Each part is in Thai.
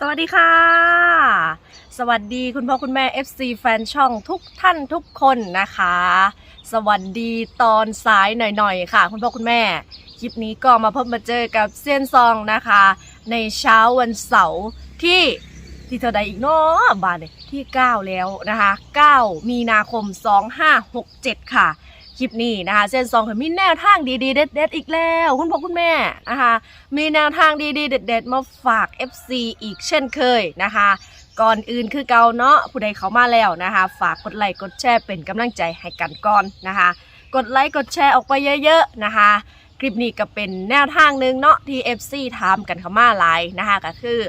สวัสดีค่ะ สวัสดีคุณพ่อคุณแม่ FC แฟนช่องทุกท่านทุกคนนะคะ สวัสดีตอนสายหน่อยๆค่ะ คุณพ่อคุณแม่ คลิปนี้ก็มาพบมาเจอกับเซียนซองนะคะ ในเช้าวันเสาร์ที่ที่เท่าใดอีกเนาะบาทเนี่ยที่ 9 แล้วนะคะ 9 มีนาคม 2567 ค่ะ คลิปนี้นะคะเส้นซองเขามีแนวทางดีๆ เด็ดๆอีกแล้ว คุณพ่อคุณแม่นะคะมีแนวทางดีๆ เด็ดๆมาฝาก FC อีกเช่นเคยนะคะก่อนอื่นคือเกาเนาะผู้ใดเขามาแล้วนะคะ ฝากกดไลค์กดแชร์เป็นกำลังใจให้กันก่อนนะคะ กดไลค์กดแชร์ออกไปเยอะๆนะคะ คลิปนี้ก็เป็นแนวทางหนึ่งเนาะที่ FC ถามกันเข้ามาหลายนะคะก็คือ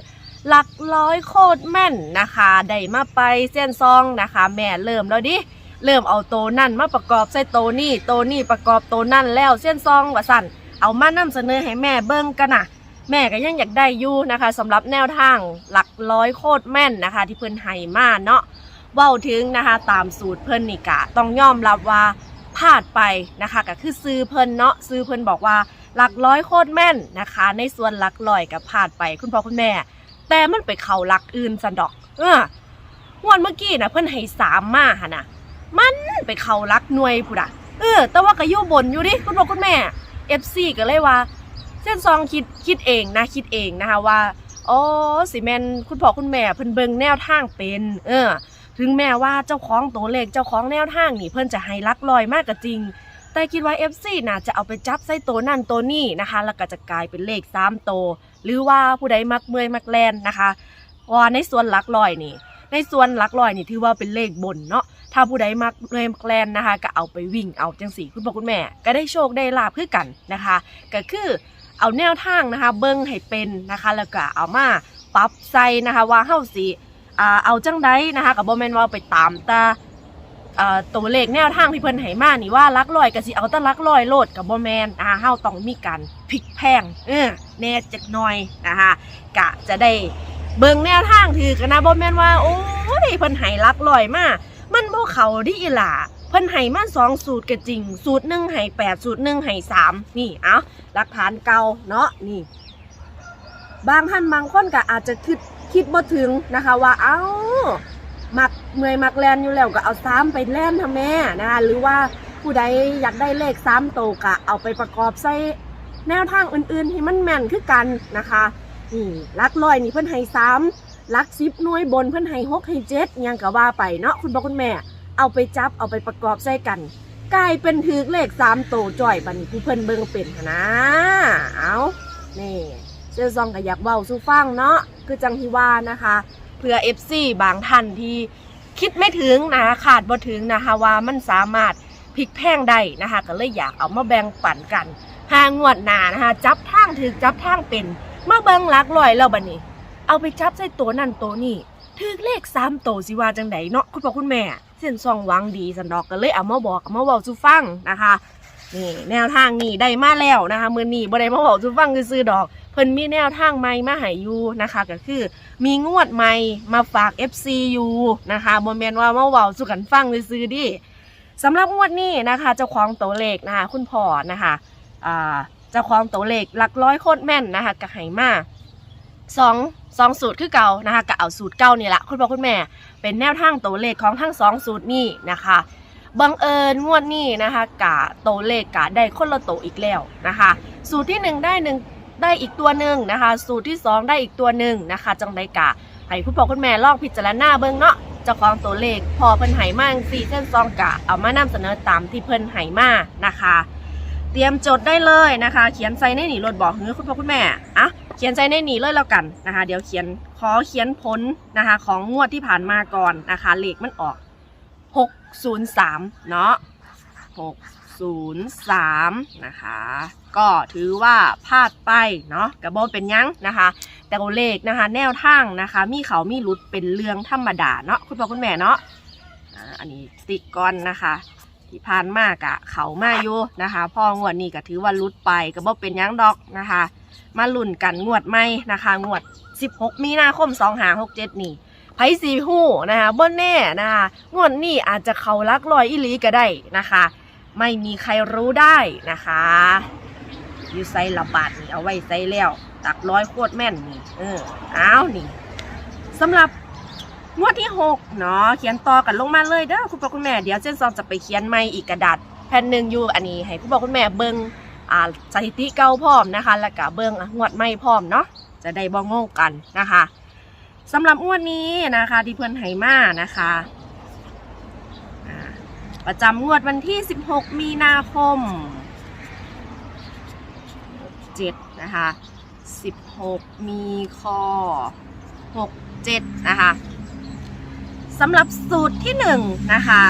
หลักร้อยโคตรแม่นนะคะ ได้มาไปเส้นซองนะคะ แม่เริ่มแล้วดิ เริ่มเอาโตนั่นมาประกอบใส่โตนี่โตนี่ประกอบโตนั่นแล้วเส้นซองว่าสั่นเอามานำเสนอให้แม่เบิ่งกันนะแม่ก็ยังอยากได้อยู่นะคะสำหรับแนวทางหลักร้อยโคตรแม่นนะคะ ที่เพิ่นให้มาเนาะเว้าถึงนะคะ ตามสูตรเพิ่นนี่กะต้องยอมรับว่าพลาดไปนะคะก็คือซื้อเพิ่นเนาะซื้อเพิ่นบอกว่าหลักร้อยโคตรแม่นนะคะ ในส่วนหลักร้อยกับพลาดไปคุณพ่อคุณแม่ แต่มันไปเข้าหลักอื่นสันดอก เอองวดเมื่อกี้นะเพิ่นให้สามมาหะนะ มันไปเขารักหน่วยพุดอะเออ แต่ว่าก็อยู่บนอยู่ดิคุณพ่อคุณแม่ FC ก็เลยว่า เส้นซองคิดคิดเองนะคิดเองนะคะว่าอ๋อสิแมนคุณพ่อคุณแม่เพิ่นเบิ่งแนวทางเป็น เออ ถึงแม้ว่าเจ้าของตัวเลขเจ้าของแนวทางนี่เพิ่นจะให้ลักลอยมากก็จริง แต่คิดว่า FC น่าจะเอาไปจับใส่ตัวนั่นตัวนี่นะคะ แล้วก็จะกลายเป็นเลข3ตัวหรือว่าผู้ใดมักเมอยมักแลนนะคะว่าในส่วนหลักลอยนี่ ในส่วนหลักลอยนี่ถือว่าเป็นเลขบนเนาะ ถ้าผู้ใดมักเลยแกลนนะคะ ก็เอาไปวิ่งเอาจังสีคุณพ่อคุณแม่ ก็ได้โชคได้ลาบคือกันนะคะ ก็คือเอาแนวทางนะคะ เบิ้งให้เป็นนะคะ แล้วก็เอามาปรับใส่นะคะว่าเฮาสิอ่าเอาจังใดนะคะกับโบแมนว่าไปตามตาตัวเลขแนวทางที่เพิ่นให้มานี่ว่าลักลอยก็สิเอาแต่ลักลอยโลดกับบ่แมนอ่าเฮาต้องมีการพลิกแพงเออแน่จักหน่อยนะคะกะจะได้เบิ่งแนวทางถือกันนะบ่แมนว่าโอ้ยเพิ่นให้ลักลอยมา มันบ่เขาดิอีหล่าเพิ่นให้มาสองสูตรก็จริง สูตรหนึ่งให้แปดสูตรหนึ่งให้สามนี่เอาหลักฐานเก่าเนาะนี่ บางท่านบางคนก็อาจจะคิดคิดบ่ถึงนะคะ ว่าเอ้ามักเมื่อยมักแลนอยู่แล้วก็เอาซ้ำไปแล่นทำแม่นะคะหรือว่าผู้ใดอยากได้เลขซ้ำโตก็เอาไปประกอบใส่แนวทางอื่นๆที่มันแม่นคือกันนะคะนี่ลักร้อยนี่เพิ่นให้ซ้ำ ลักซิปน่วยบนเพื่อนให้หกให้เจ็ดยังกะว่าไปเนาะคุณพ่อคุณแม่ เอาไปจับเอาไปประกอบใส่กัน กลายเป็นถือเลขสามโตวจ่อยบัดนผู้เพิ่นเบิ่งเป็นนะ เอานี่เสื้อซองก็อยากเว้าสู้ฟังเนาะคือจังที่ว่านะคะ เพื่อ FC บางท่านที่คิดไม่ถึงนะขาดบ่ถึงนะคะว่ามันสามารถพลิกแพงได้นะคะก็เลยอยากเอามาแบ่งปันกันหางวดหนานะคะจับทางถึกจับทางเป็นมาเบิ่งหลักลอยแล้วบัดนี้ เอาไปจับใส่ตัวนั่นตัวนี่ถือเลขสามตัวสิว่าจังไดเนาะคุณพ่อคุณแม่ เส้นซองหวังดีสันดอกก็เลยเอามาบอกเอามาเว้าสู่ฟังนะคะนี่แนวทางนี่ได้มาแล้วนะคะมือนี้บ่ได้มาเว้าสู่ฟังซื่อดอก เพิ่นมีแนวทางใหม่มาให้อยู่นะคะก็คือ มีงวดใหม่มาฝาก FC อยู่นะคะบ่แม่นว่ามาเว้าสู่กันฟังซื่อดิสำหรับงวดนี้นะคะ เจ้าของตัวเลขนะคะคุณพ่อนะคะอ่าเจ้าของตัวเลขหลักร้อยโคตรแม่นนะคะก็ให้มาสอง สองสูตรคือเก่านะคะก็เอาสูตรเก่านี่แหละคุณพ่อคุณแม่ เป็นแนวทางตัวเลขของทั้งสองสูตรนี่นะคะบังเอิญงวดนี้นะคะกะตัวเลขกะได้คนละตัวอีกแล้วนะคะ สูตรที่หนึ่งได้หนึ่งได้อีกตัวหนึ่งนะคะ สูตรที่สองได้อีกตัวหนึ่งนะคะ จังไดกะให้คุณพ่อคุณแม่ลองพิจารณาเบิ่งเนาะเจ้าของตัวเลขพอเพิ่นไหมาสี่เส้นซองกะเอามานำเสนอตามที่เพิ่นไหมานะคะ เตรียมจดได้เลยนะคะ เขียนใส่ในหนีรถบอกเฮ้ยคุณพ่อคุณแม่อะ เขียนใส่ในหนีเลยแล้วกันนะคะ เดี๋ยวเขียนขอเขียนผลนะคะ ของงวดที่ผ่านมาก่อนนะคะเลขมันออก 603 เนาะ603 นะคะ ก็ถือว่าพลาดไปเนาะกระบอกเป็นยังนะคะ แต่เลขนะคะ แนวทางนะคะ มีเขามีหลุดเป็นเรื่องธรรมดาเนาะคุณพ่อคุณแม่เนาะอันนี้ติกก่อนนะคะที่ผ่านมากะเขามาอยู่นะคะพ่องวดนี้ก็ถือว่าหลุดไปก็บ่เป็นยังดอกนะคะ มาลุ่นกันงวดใหม่นะคะงวด 16 มีนาคม 2567 นี่ไผสีหู้นะคะบ่แน่นะคะงวดนี้อาจจะเขาลักลอยอีหลีก็ได้นะคะ ไม่มีใครรู้ได้นะคะอยู่ใส่ระบาดนี่เอาไว้ใส่แล้วตักร้อยโคตรแม่นนี่เอออ้าวนี่สำหรับงวดที่6เนาะเขียนต่อกันลงมาเลยเด้อคุณพ่อคุณแม่เดี๋ยวเจนซองจะไปเขียนใหม่อีกกระดาษแผ่นหนึ่งอยู่อันนี้ให้คุณพ่อคุณแม่เบิ่ง อ่าสถิติเก่าพร้อมนะคะ แล้วก็เบิ่งงวดใหม่พร้อมเนาะจะได้บ่งงกันนะคะสำหรับงวดนี้นะคะ ที่เพื่อนไหมานะคะประจำงวดวันที่ 16 มีนาคม7นะคะ 16 มีคอ67 นะคะสำหรับสูตรที่ 1 นะคะ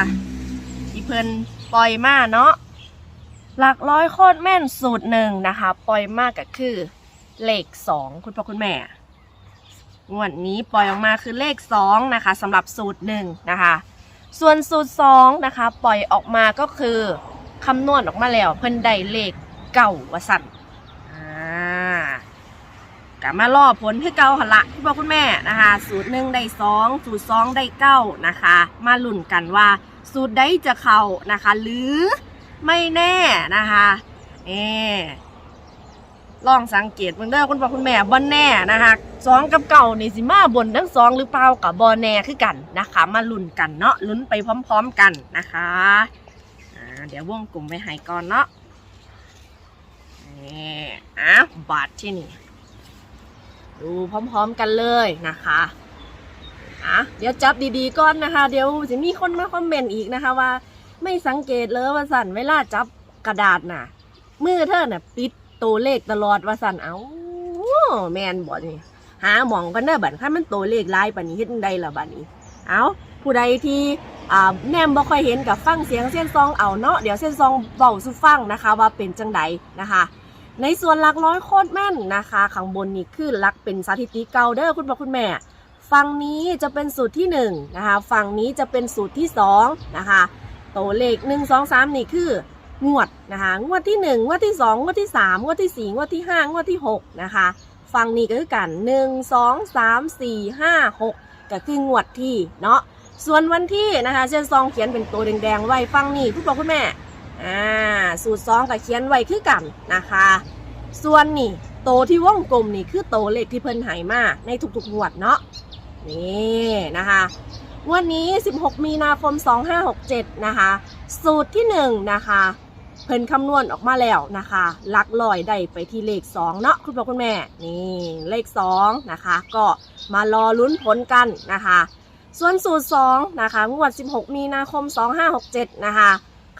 ที่เพิ่นปล่อยมาเนาะ หลักร้อยโคตรแม่นสูตรหนึ่งนะคะ ปล่อยมากก็คือเลข2คุณพ่อคุณแม่งวดนี้ปล่อยออกมาคือเลข2นะคะสำหรับสูตรหนึ่งนะคะ ส่วนสูตร2นะคะ ปล่อยออกมาก็คือคำนวณออกมาแล้วเพิ่นได้เลขเก่าวสั่นอ่ากลับมารอผลคือเก่าหละคุณพ่อคุณแม่นะคะ สูตรหนึ่งได้สองสูตรสองได้เก้านะคะ มาลุ้นกันว่าสูตรใดจะเข้านะคะ หรือ ไม่แน่นะคะเอลองสังเกตเบิ่งเด้อคุณพ่อคุณแม่บอนแน่นะคะสองกับเก่านี่สิมาบนทั้งสองหรือเปล่ากับบอแน่คือกันนะคะ มาลุ้นกันเนาะลุ้นไปพร้อม ๆกันนะคะอ่าเดี๋ยววงกลุ่มไปให้ก่อนเนาะนี่อะบาทที่นี่ดูพร้อม ๆกันเลยนะคะอะเดี๋ยวจับดีๆก่อนนะคะ เดี๋ยวจะมีคนมาคอมเมนต์อีกนะคะว่า ไม่สังเกตเลยว่าสั่นเวลาจับกระดาษน่ะ มือเธอน่ะ ปิดตัวเลขตลอดว่าสั่นเอาแมนบอนี่หาหมองกันเด้บัดคันมันตัวเลขลายปานนี้เฮ็ดจั่งใดล่ะบัดนี้ เอาผู้ใดที่อ่าแนมบ่ค่อยเห็นกับฟังเสียงเส้นซองเอาเนาะเดี๋ยวเส้นซองเบาสุฟังนะคะ ว่าเป็นจังใดนะคะ ในส่วนหลักร้อยโคตรแม่นนะคะข้างบนนี่คือหลักเป็นสถิติเก่าเด้อคุณพ่อคุณแม่ฝั่งนี้จะเป็นสูตรที่1นะคะฝั่งนี้จะเป็นสูตรที่2นะคะ ตัวเลข1 2 3นี่คืองวดนะคะงวดที่1งวดที่2งวดที่3งวดที่4งวดที่5งวดที่6นะคะฝั่งนี้ก็คือกัน1 2 3 4 5 6ก็คืองวดที่เนาะส่วนวันที่นะคะเช่นซองเขียนเป็นตัวแดงๆไว้ฟังนี่คุณพ่อคุณแม่อ่าสูตรซองกับเขียนไว้คือกันนะคะ ส่วนนี่โตที่วงกลมนี่คือโตเลขที่เพิ่นหายมาในทุกๆงวดเนาะนี่นะคะ วันนี้ 16 มีนาคม 2567 นะคะ สูตรที่1นะคะเพิ่นคำนวณออกมาแล้วนะคะลักลอยได้ไปที่เลข 2 เนาะคุณพ่อคุณแม่นี่เลข 2 นะคะ ก็มารอลุ้นผลกันนะคะ ส่วนสูตร 2 นะคะงวด 16 มีนาคม 2567 นะคะ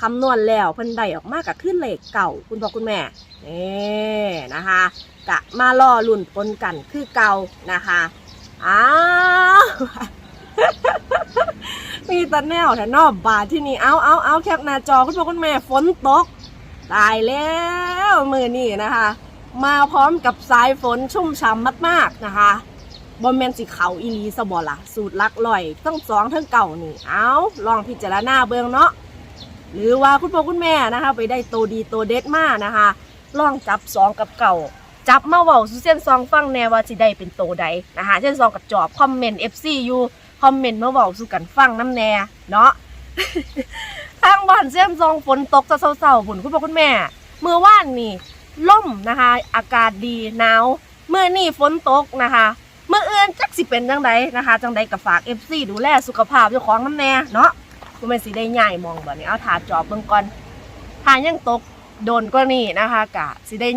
คำนวณแล้วเพิ่นได้ออกมากับขึ้นเลขเก่าคุณพ่อคุณแม่นี่นะคะกะมารอลุ้นผลกันคือเก่านะคะอ้าว มีตะแนวแถนอบ บาทที่นี่เอาเอาเอาแคปหน้าจอคุณพ่อคุณแม่ฝนตก ตายแล้วมือนี่นะคะ มาพร้อมกับสายฝนชุ่มฉ่ำมากๆนะคะบอมแมนสิเขาอีลีสบอละสูตรลักลอยทั้งสองทั้งเก่านี่ เอาลองพิจารณาเบืองเนาะหรือว่าคุณพ่อคุณแม่นะคะ ไปได้โตวดีโตวเด็ดมากนะคะ ลองจับสองกับเก่า จับมาเว้าสู่เส้นซองฟังแน่ว่าสิได้เป็นโตใดนะคะเส้นซองกับจอบคอมเมนต์ FC อยู่ คอมเมนต์มาเว้าสู่กันฟังน้ำแน่เนาะทางบ้านเส้นซองฝนตกจะเศร้าๆบุญคุณพ่อคุณแม่เมื่อว่านนี่ล่มนะคะ อากาศดีหนาวเมื่อนี่ฝนตกนะคะเมื่อเอื้อนจักสิเป็นจังใดนะคะจังใดกับฝาก FC ดูแลสุขภาพเจ้าของน้ำแน่เนาะคุณแม่สิได้ใหญ่มองแบบนี้เอาถาจอบเบิ่งก่อนถ้ายังตกโดนก็นี่นะคะกะสิได้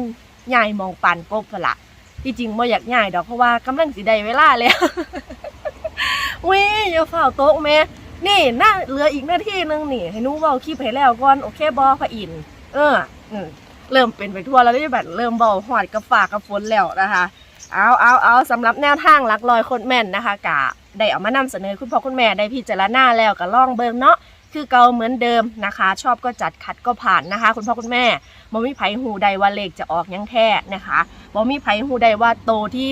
ใหญ่มองปันกบพนละที่จริงบ่อยากใหญ่ดอกเพราะว่ากำลังสิได้เวลาแล้ว วิอย่าเฝ้าโต๊ะแม่นี่น่าเหลืออีกหน้าที่หนึงนี่ ให้หนูเว้าคลิปให้แล้วก่อนโอเคบอพระอินทร์เอออืมเริ่มเป็นไปทั่วแล้วได้แบบเริ่มเบาหอดกับฝากกับฝนแล้วนะคะ เอาเอาเอาสำหรับแนวทางลักลอยคนแม่นนะคะกะได้เอามานำเสนอคุณพ่อคุณแม่ได้พิจารณาแล้วก็ล่องเบิงเนาะคือเก่าเหมือนเดิมนะคะ ชอบก็จัดขัดก็ผ่านนะคะ คุณพ่อคุณแม่บ่มีไผหูใดว่าเลขจะออกยังแท้นะคะบ่มีไผหูใดว่าโตที่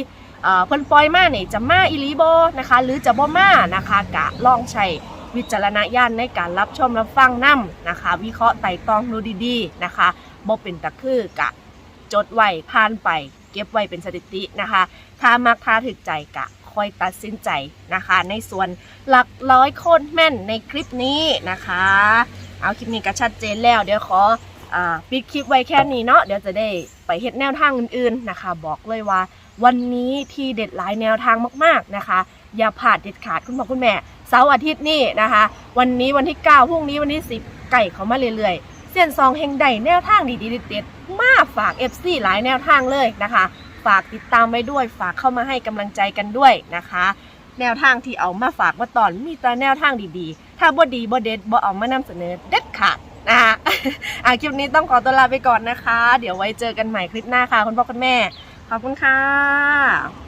เพิ่นปล่อยมาเนี่ยจะมาอีหลีบ่นะคะ หรือจะบ่มานะคะกะลองใช้วิจารณญาณในการรับชมรับฟังนํนะคะ วิเคราะห์ไต่ตองดูดีๆนะคะบ่เป็นตะคือกะจดไว้ผ่านไป เก็บไว้เป็นสถิตินะคะ ถ้ามักถ้าถึกใจกะค่อยตัดสินใจนะคะ ในส่วนหลักร้อยโคตรแม่นในคลิปนี้นะคะ เอาคลิปนี้ก็ชัดเจนแล้วเดี๋ยวขออปิดคลิปไว้แค่นี้เนาะเดี๋ยวจะได้ไปเฮ็ดแนวทางอื่นๆนะคะ บอกเลยว่า วันนี้ที่เด็ดหลายแนวทางมากๆนะคะ อย่าพลาดเด็ดขาดคุณพ่อคุณแม่เสาร์อาทิตย์นี่นะคะ วันนี้วันที่9พรุ่งนี้วันที่10ไก่เขามาเรื่อยๆ เส้นซองเฮงใดแนวทางดีๆเด็ดๆมาฝาก FC หลายแนวทางเลยนะคะ ฝากติดตามไว้ด้วยฝากเข้ามาให้กำลังใจกันด้วยนะคะแนวทางที่เอามาฝากมาตอนมีแต่แนวทางดีๆ ถ้าบ่ดีบ่เด็ดบ่เอามานำเสนอเด็ดขาดนะคะอะคลิปนี้ต้องขอตัวลาไปก่อนนะคะ เดี๋ยวไว้เจอกันใหม่คลิปหน้าค่ะ คุณพ่อคุณแม่ ขอบคุณค่ะ